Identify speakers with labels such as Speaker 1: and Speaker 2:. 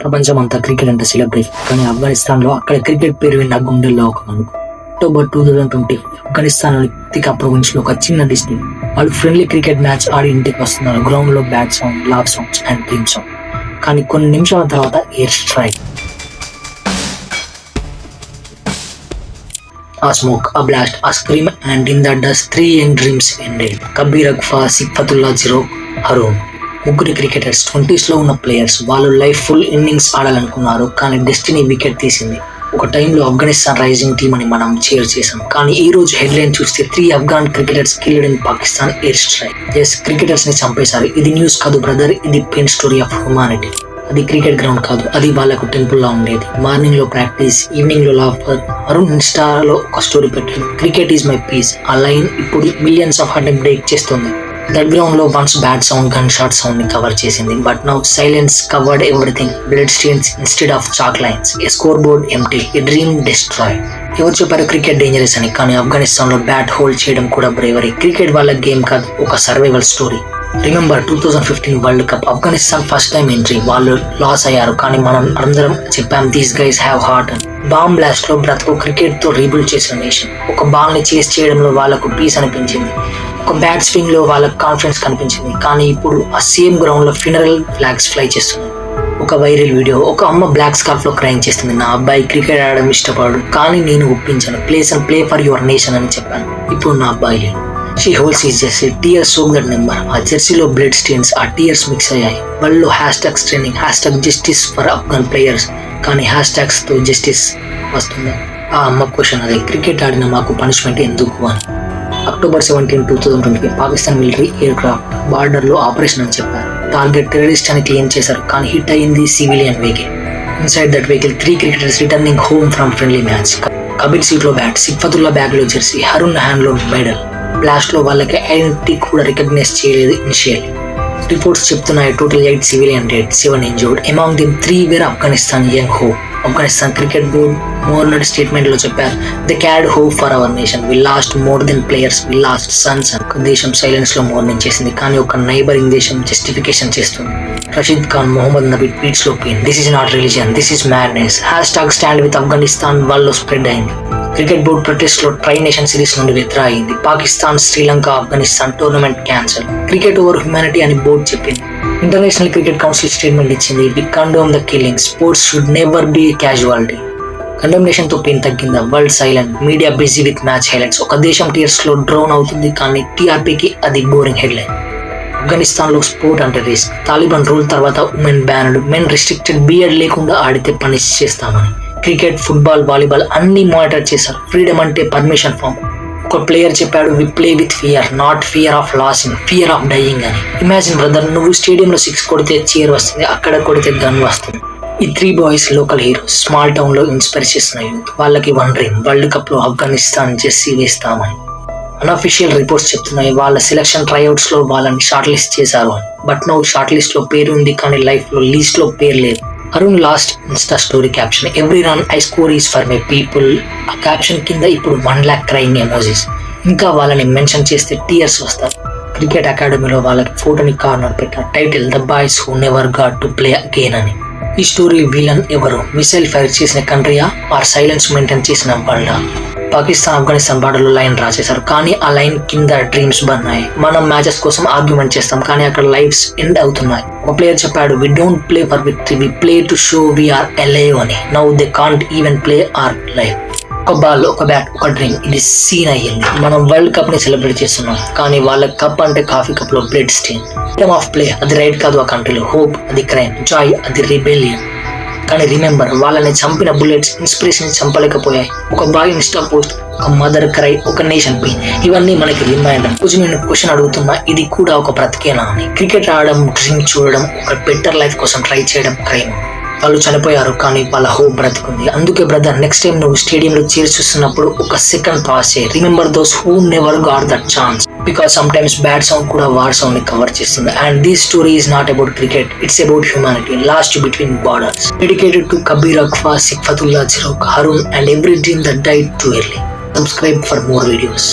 Speaker 1: ప్రపంచం అంతా క్రికెట్ అంటే సెలబ్రేషన్ కానీ ఆఫ్ఘనిస్తాన్లో అక్కడ క్రికెట్ పేరు విన్న గుండెల్లో ఒక మనకు October two thousand twenty Afghanistan తికా ప్రొవిన్స్లో ఒక చిన్న డిస్ట్రిక్ట్ వాళ్ళు ఫ్రెండ్లీ క్రికెట్ మ్యాచ్ ఆడి ఇంటికి వస్తున్నారు. గ్రౌండ్లో bat sound lob sounds and team sound కానీ కొన్ని నిమిషాల తర్వాత air strike a smoke a blast a scream and in the dust three young dreams ended Kabir Akfa Sibghatullah Ziro Haroon ముగ్గురు cricketers ట్వంటీస్లో ఉన్న players వాళ్ళు లైఫ్ ఫుల్ ఇన్నింగ్స్ ఆడాలనుకున్నారు. కానీ destiny wicket తీసింది. ఒక టైంలో ఆఫ్ఘనిస్తాన్ రైజింగ్ టీమ్ అని మనం చేర్ చేసాం కానీ ఈ రోజు హెడ్లైన్ చూస్తే three Afghan cricketers killed in Pakistan air strikes క్రికెటర్స్ని చంపేశారు. ఇది న్యూస్ కాదు బ్రదర్ ఇది పెయిన్ స్టోరీ ఆఫ్ హ్యుమానిటీ అది క్రికెట్ గ్రౌండ్ కాదు. అది వాళ్ళకు టెంపుల్ లా ఉండేది. మార్నింగ్లో ప్రాక్టీస్ ఈవినింగ్లో లాఫర్ అరుణ్ ఇన్స్టాలో ఒక స్టోరీ పెట్టాడు. క్రికెట్ ఈజ్ మై పీస్ ఆ లైన్ ఇప్పుడు మిలియన్స్ ఆఫ్ హండ్రెడ్ బ్రేక్ చేస్తుంది. దట్లో once bat sound gun shot సౌండ్ని cover చేసింది. But now silence covered everything blood stains instead of chalk lines a score board empty a dream destroy ఎవరు చెప్పారు cricket dangerous అని? కానీ ఆఫ్ఘనిస్తాన్లో bat hold చేయడం కూడా bravery cricket వాళ్ళ గేమ్ కాదు ఒక survival story remember two thousand fifteen world cup Afghanistan first time entry వాళ్ళు లాస్ అయ్యారు. కానీ మనం అందరం చెప్పాం దీస్ గైస్ హ్యావ్ హార్ట్ అని. బాంబ్ బ్లాస్ట్లో బ్రతుకు క్రికెట్తో రీబిల్డ్ చేసిన నేషన్ ఒక బాల్ని చేస్ చేయడంలో వాళ్ళకు పీస్ అనిపించింది. ఒక బ్యాట్ స్వింగ్లో వాళ్ళకు కాన్ఫిడెన్స్ కనిపించింది. కానీ ఇప్పుడు ఆ సేమ్ గ్రౌండ్లో ఫినరల్ ఫ్లాగ్స్ ఫ్లై చేస్తున్నాయి. ఒక వైరల్ వీడియో ఒక అమ్మ బ్లాక్ స్కార్ఫ్లో క్రైమ్ చేస్తుంది. నా అబ్బాయి క్రికెట్ ఆడడం ఇష్టపడు కానీ నేను ఒప్పించాను. Place and play for your nation అని చెప్పాను. ఇప్పుడు నా అబ్బాయి లేడు. షీ హోల్స్ ఈ jersey tears soak that number ఆ జెర్సీలో బ్లడ్ స్టెయిన్స్ ఆ టీయర్స్ మిక్స్ అయ్యాయి. వాళ్ళు hashtags trending hashtag justice for Afghan players కానీ హ్యాష్ ట్యాగ్స్తో జస్టిస్ వస్తుందా? ఆ అమ్మ క్వశ్చన్ అదే క్రికెట్ ఆడిన మాకు పనిష్మెంట్ ఎందుకు? అని. అక్టోబర్ సెవెంటీన్ టూ థౌసండ్ ట్వంటీకి పాకిస్తాన్ మిలిటరీ ఎయిర్ క్రాఫ్ట్ బార్డర్లో ఆపరేషన్ అని చెప్పారు. టార్గెట్ టెరరిస్ట్ అని క్లెయిమ్ చేశారు కానీ హిట్ అయింది civilian vehicle. Inside that vehicle three cricketers returning home from friendly match Kabir సీట్లో బ్యాట్ సిఫతుల్లా బ్యాగ్లో జెర్సీ హరుణ్ హ్యాండ్లో మెడల్. బ్లాస్ట్లో వాళ్ళకి ఐడెంటిటీ కూడా రికగ్నైజ్ చేయలేదు ఇనిషియల్లీ రిపోర్ట్స్ చెప్తున్నాయి total eight civilian dead seven injured among them three were Afghanistan young హో Afghanistan cricket board mourned స్టేట్మెంట్లో చెప్పారు. The cad hope for our nation we lost more than players we lost sons దేశం సైలెన్స్లో morning చేసింది. కానీ ఒక neighbouring దేశం justification చేస్తుంది. Rashid Khan Mohammad Nabi ట్వీట్స్లో pain this is not religion this is madness hashtag stand with Afghanistan వాళ్ళు స్ప్రెడ్ అయింది క్రికెట్ బోర్డ్ ప్రొటెస్ట్లో ట్రై నేషన్ సిరీస్ నుండి విత్డ్రా అయింది. Pakistan Sri Lanka Afghanistan tournament cancel. Cricket over humanity అని బోర్డు చెప్పింది. International cricket council statement ఇచ్చింది. We condemn the killing. Sports should never be casualty. కండమ్నేషన్తో pain తగ్గిందా. World silent. Media busy with match highlights. ఒక దేశం టీయర్స్లో drown అవుతుంది కానీ టీఆర్పీకి అది బోరింగ్ హెడ్లైన్. ఆఫ్ఘనిస్తాన్లో స్పోర్ట్ అంటే రిస్క్. తాలిబాన్ రూల్ తర్వాత women banned. Men restricted beard లేకుండా ఆడితే పనిష్ చేస్తామని. క్రికెట్ ఫుట్బాల్ వాలీబాల్ అన్ని మానిటర్ చేశారు. ఫ్రీడమ్ అంటే పర్మిషన్ ఫామ్. ఒక ప్లేయర్ చెప్పాడు we play with fear not fear of losing fear of dying అని. ఇమాజిన్ బ్రదర్ నువ్వు స్టేడియంలో సిక్స్ కొడితే చీర్ వస్తుంది అక్కడ కొడితే గన్ వస్తుంది. ఈ three boys local heroes small టౌన్లో ఇన్స్పైర్ చేసిన యూత్ వాళ్ళకి వన్ డ్రీమ్ వరల్డ్ కప్లో ఆఫ్ఘనిస్తాన్ జెస్సీ వేస్తామని. అన్అఫిషియల్ రిపోర్ట్స్ చెప్తున్నాయి వాళ్ళ సెలక్షన్ ట్రైఅవుట్స్లో వాళ్ళని షార్ట్ లిస్ట్ చేశారు అని. బట్ నో షార్ట్ లిస్ట్లో పేరు ఉంది కానీ లైఫ్లో లో పేరు లేదు. Arun last insta story caption every run I score is for my people ఆ క్యాప్షన్ కింద ఇప్పుడు వన్ ల్యాక్ క్రైంగ్ ఎమోజీస్ ఇంకా వాళ్ళని మెన్షన్ చేస్తే టీయర్స్ వస్తారు క్రికెట్ అకాడమీలో వాళ్ళకి ఫోటోని కార్నర్ పెట్టారు title the boys who never got to play again అని. ఈ స్టోరీ విలన్ ఎవరు? మిసైల్ ఫైర్ చేసిన కంట్రీయా ఆర్ సైలెన్స్ మెయింటైన్ చేసిన వాళ్ళ పాకిస్తాన్ ఆఫ్ఘనిస్తాన్ బార్డర్లో లైన్ రాసేశారు చేశారు. కానీ ఆ లైన్ కింద డ్రీమ్స్ బన్నాయి. మనం మ్యాచెస్ కోసం ఆర్గ్యుమెంట్ చేస్తాం. కానీ అక్కడ లైఫ్స్ ఎండ్ అవుతున్నాయి. ఒక ప్లేయర్ చెప్పాడు we don't play for victory we play to show we're alive అని now they can't even play or live ఒక బాల్ ఒక బ్యాట్ ఒక డ్రీమ్ ఇది సీన్ అయ్యింది. మనం వరల్డ్ కప్ని సెలబ్రేట్ చేస్తున్నాం. కానీ వాళ్ళ కప్ అంటే కాఫీ కప్లో బ్లడ్ స్టీన్ ఆఫ్ ప్లే అది రైట్ కాదు ఆ కంట్రీలో హోప్ అది క్రైమ్ జాయ్ అది రిబెలియన్ కానీ రిమెంబర్ వాళ్ళని చంపిన బుల్లెట్స్ ఇన్స్పిరేషన్ చంపలేకపోయాయి. ఒక బాయ్ ఇన్స్టా పోస్ట్ ఒక మదర్ క్రై ఒక నేషన్ పే ఇవన్నీ మనకి రిమైండర్ కొంచెం నేను క్వశ్చన్ అడుగుతున్నా ఇది కూడా ఒక బ్రతికేనా అని. క్రికెట్ ఆడడం డ్రింక్ చూడడం ఒక బెటర్ లైఫ్ కోసం ట్రై చేయడం క్రైమ్ వాళ్ళు చనిపోయారు కానీ వాళ్ళ హోప్ బ్రతికుంది. అందుకే బ్రదర్ నెక్స్ట్ టైం నువ్వు స్టేడియంలో చేర్చి చూస్తున్నప్పుడు ఒక సెకండ్ పాస్ చేయి. Remember those who never got that chance because some times bat sound కూడా వార్ సౌండ్ని కవర్ చేస్తుంది. And this story is not about cricket it's about humanity lost between borders dedicated to Kabir Akfa Sibghatullah చిరోక్ Haroon and every dream that died too early subscribe for more videos